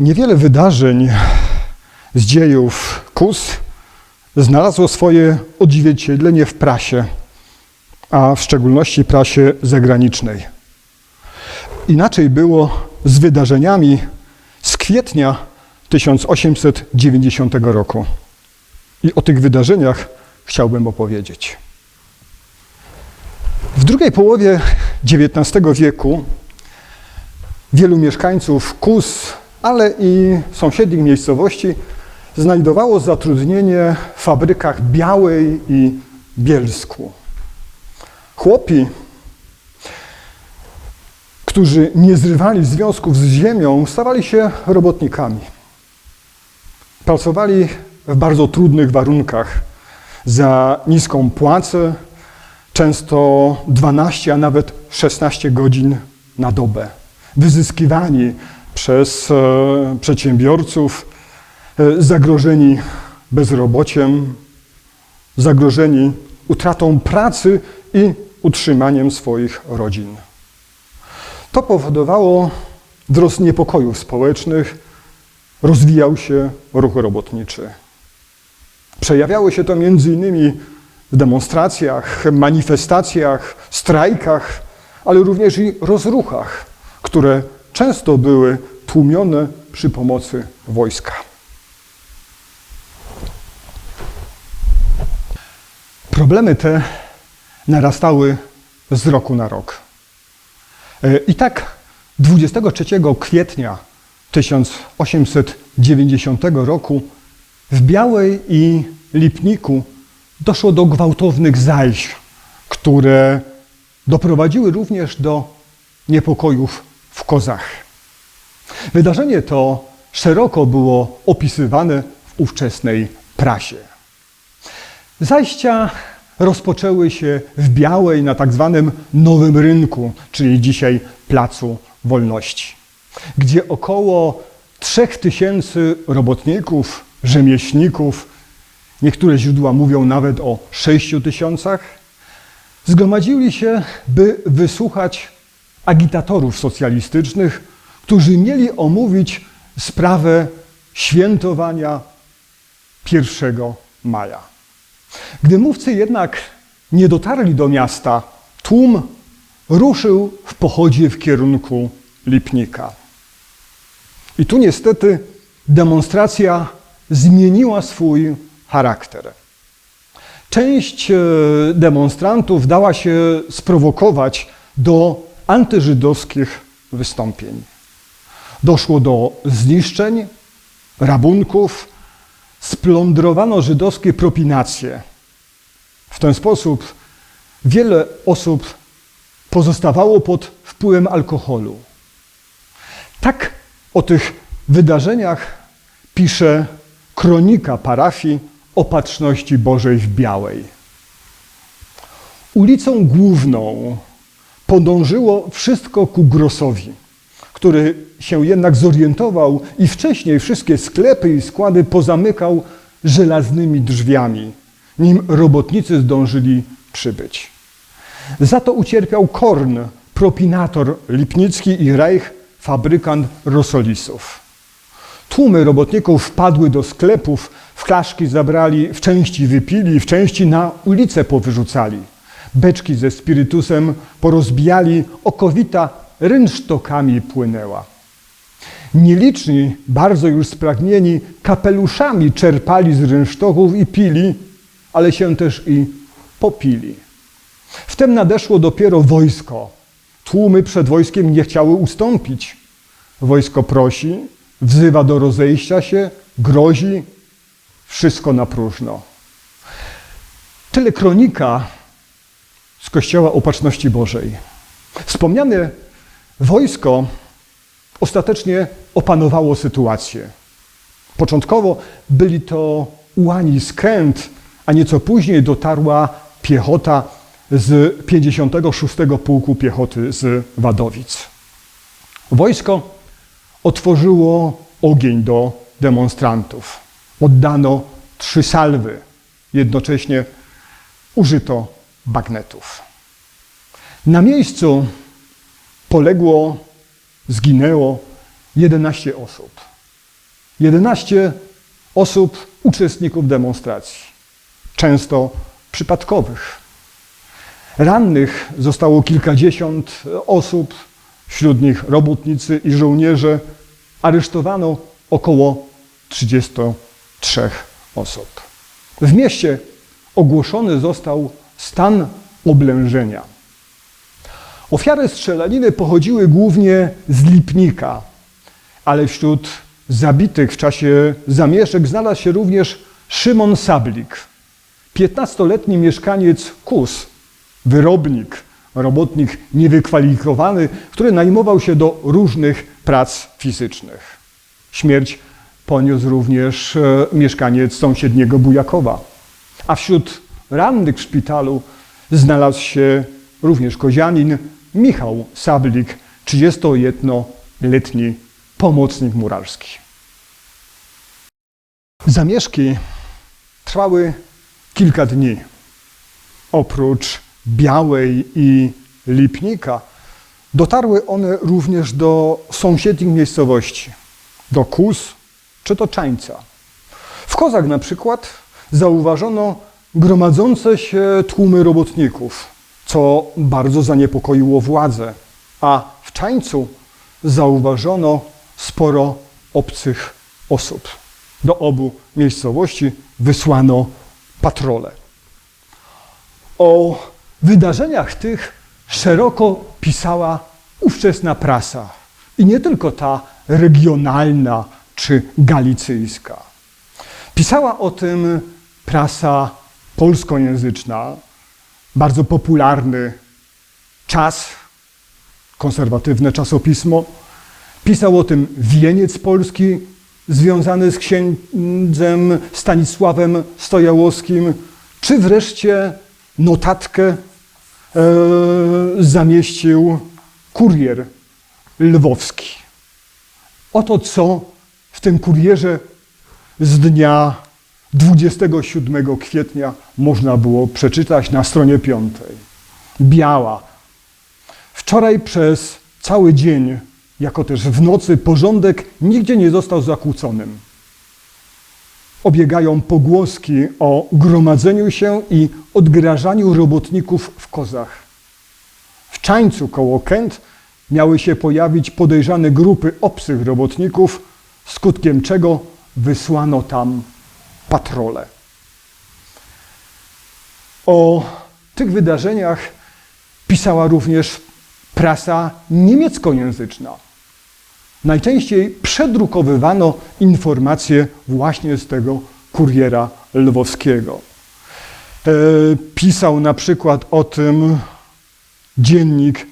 Niewiele wydarzeń z dziejów KUS znalazło swoje odzwierciedlenie w prasie, a w szczególności prasie zagranicznej. Inaczej było z wydarzeniami z kwietnia 1890 roku. I o tych wydarzeniach chciałbym opowiedzieć. W drugiej połowie XIX wieku wielu mieszkańców Kus, ale i sąsiednich miejscowości znajdowało zatrudnienie w fabrykach Białej i Bielsku. Chłopi, którzy nie zrywali związków z ziemią, stawali się robotnikami. Pracowali w bardzo trudnych warunkach za niską płacę, często 12, a nawet 16 godzin na dobę. Wyzyskiwani przez e, przedsiębiorców, e, zagrożeni bezrobociem, zagrożeni utratą pracy i utrzymaniem swoich rodzin. To powodowało wzrost niepokojów społecznych, rozwijał się ruch robotniczy. Przejawiało się to innymi w demonstracjach, manifestacjach, strajkach, ale również i rozruchach, które często były tłumione przy pomocy wojska. Problemy te narastały z roku na rok. E, I tak 23 kwietnia 1890 roku w Białej i Lipniku doszło do gwałtownych zajść, które doprowadziły również do niepokojów w Kozach. Wydarzenie to szeroko było opisywane w ówczesnej prasie. Zajścia rozpoczęły się w Białej na tak zwanym Nowym Rynku, czyli dzisiaj Placu Wolności, gdzie około 3000 robotników, rzemieślników, niektóre źródła mówią nawet o 6 tysiącach, zgromadzili się, by wysłuchać agitatorów socjalistycznych, którzy mieli omówić sprawę świętowania 1 maja. Gdy mówcy jednak nie dotarli do miasta, tłum ruszył w pochodzie w kierunku Lipnika. I tu niestety demonstracja zmieniła swój charakter. Część e, demonstrantów dała się sprowokować do antyżydowskich wystąpień. Doszło do zniszczeń, rabunków, splądrowano żydowskie propinacje. W ten sposób wiele osób pozostawało pod wpływem alkoholu. Tak o tych wydarzeniach pisze kronika parafii Opatrzności Bożej w Białej. Ulicą główną podążyło wszystko ku Grosowi, który się jednak zorientował i wcześniej wszystkie sklepy i składy pozamykał żelaznymi drzwiami, nim robotnicy zdążyli przybyć. Za to ucierpiał Korn, propinator Lipnicki i Reich, fabrykant rosolisów. Tłumy robotników wpadły do sklepów, flaszki zabrali, w części wypili, w części na ulicę powyrzucali. Beczki ze spirytusem porozbijali, okowita rynsztokami płynęła. Nieliczni, bardzo już spragnieni, kapeluszami czerpali z rynsztoków i pili, ale się też i popili. Wtem nadeszło dopiero wojsko. Tłumy przed wojskiem nie chciały ustąpić. Wojsko prosi, wzywa do rozejścia się, grozi, wszystko na próżno. Tyle kronika z Kościoła Opatrzności Bożej. Wspomniane wojsko ostatecznie opanowało sytuację. Początkowo byli to ułani z Kęt, a nieco później dotarła piechota z 56. Pułku Piechoty z Wadowic. Wojsko otworzyło ogień do demonstrantów. Oddano trzy salwy. Jednocześnie użyto bagnetów. Na miejscu poległo, zginęło 11 osób. 11 osób, uczestników demonstracji, często przypadkowych. Rannych zostało kilkadziesiąt osób, wśród nich robotnicy i żołnierze. Aresztowano około 33 osób. W mieście ogłoszony został stan oblężenia. Ofiary strzelaniny pochodziły głównie z Lipnika, ale wśród zabitych w czasie zamieszek znalazł się również Szymon Sablik, 15-letni mieszkaniec Kus, wyrobnik, robotnik niewykwalifikowany, który najmował się do różnych prac fizycznych. Śmierć poniósł również e, mieszkaniec sąsiedniego Bujakowa. A wśród rannych w szpitalu znalazł się również kozianin Michał Sablik, 31-letni pomocnik murarski. Zamieszki trwały kilka dni. Oprócz Białej i Lipnika dotarły one również do sąsiednich miejscowości, do Kus czy do Czańca. W Kozach na przykład zauważono gromadzące się tłumy robotników, co bardzo zaniepokoiło władze, a w Czańcu zauważono sporo obcych osób. Do obu miejscowości wysłano patrole. O wydarzeniach tych szeroko pisała ówczesna prasa. I nie tylko ta regionalna czy galicyjska. Pisała o tym prasa polskojęzyczna, bardzo popularny czas, konserwatywne czasopismo. Pisał o tym Wieniec Polski, związany z księdzem Stanisławem Stojałowskim, czy wreszcie notatkę e, zamieścił kurier lwowski. Oto co w tym kurierze z dnia 27 kwietnia można było przeczytać na stronie piątej. Biała. Wczoraj przez cały dzień, jako też w nocy, porządek nigdzie nie został zakłóconym. Obiegają pogłoski o gromadzeniu się i odgrażaniu robotników w kozach. W Czańcu koło Kęt miały się pojawić podejrzane grupy obcych robotników, skutkiem czego wysłano tam patrole. O tych wydarzeniach pisała również prasa niemieckojęzyczna. Najczęściej przedrukowywano informacje właśnie z tego kuriera lwowskiego. E, pisał na przykład o tym dziennik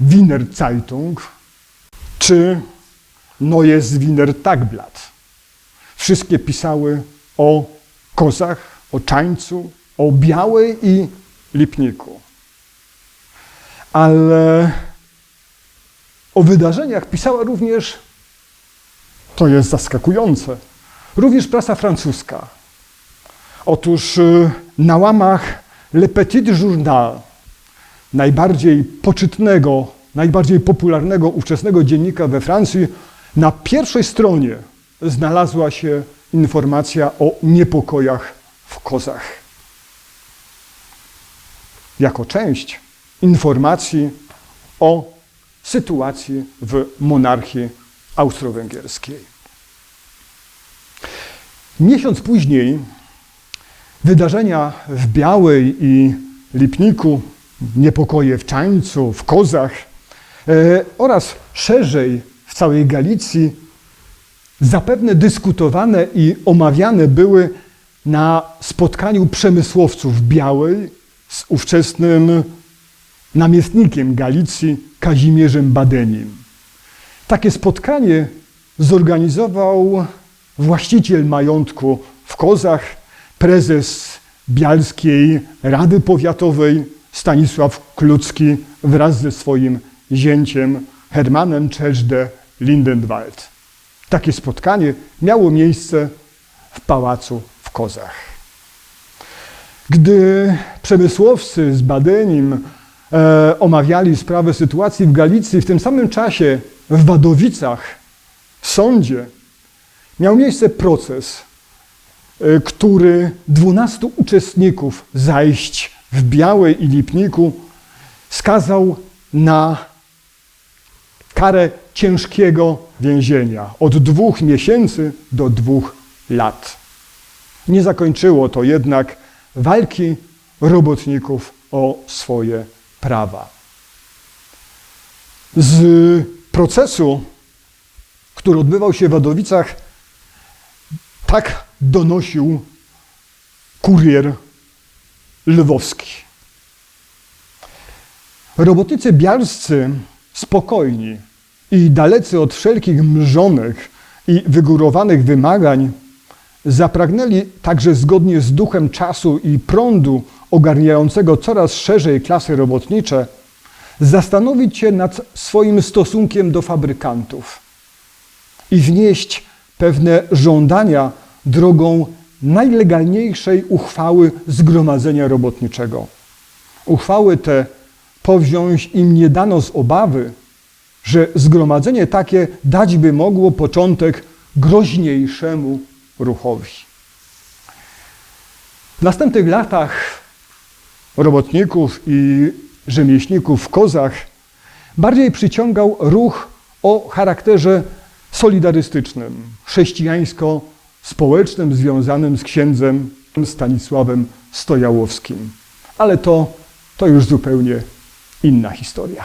Wiener Zeitung czy Neues Wiener Tagblatt. Wszystkie pisały o kozach, o czańcu, o białej i lipniku. Ale o wydarzeniach pisała również, to jest zaskakujące, również prasa francuska. Otóż y, na łamach Le Petit Journal, najbardziej poczytnego, najbardziej popularnego ówczesnego dziennika we Francji, na pierwszej stronie znalazła się informacja o niepokojach w Kozach. Jako część informacji o sytuacji w monarchii austro-węgierskiej. Miesiąc później wydarzenia w Białej i Lipniku, niepokoje w Czańcu, w Kozach e, oraz szerzej w całej Galicji zapewne dyskutowane i omawiane były na spotkaniu przemysłowców Białej z ówczesnym namiestnikiem Galicji Kazimierzem Badenim. Takie spotkanie zorganizował właściciel majątku w Kozach, prezes Bialskiej Rady Powiatowej Stanisław Klucki wraz ze swoim zięciem Hermanem Czeszde Lindenwald. Takie spotkanie miało miejsce w pałacu w Kozach. Gdy przemysłowcy z Badenim e, omawiali sprawę sytuacji w Galicji, w tym samym czasie w Wadowicach, w sądzie, miał miejsce proces, y, który 12 uczestników zajść w Białej i Lipniku skazał na karę ciężkiego więzienia od dwóch miesięcy do dwóch lat. Nie zakończyło to jednak walki robotników o swoje prawa. Z procesu, który odbywał się w Wadowicach, tak donosił kurier lwowski. Robotnicy bialscy spokojni i dalecy od wszelkich mrzonych i wygórowanych wymagań, zapragnęli także zgodnie z duchem czasu i prądu ogarniającego coraz szerzej klasy robotnicze, zastanowić się nad swoim stosunkiem do fabrykantów i wnieść pewne żądania drogą najlegalniejszej uchwały Zgromadzenia Robotniczego. Uchwały te powziąć im nie dano z obawy, że zgromadzenie takie dać by mogło początek groźniejszemu ruchowi. W następnych latach robotników i rzemieślników w Kozach bardziej przyciągał ruch o charakterze solidarystycznym, chrześcijańsko-społecznym, związanym z księdzem Stanisławem Stojałowskim. Ale to, to już zupełnie inna historia.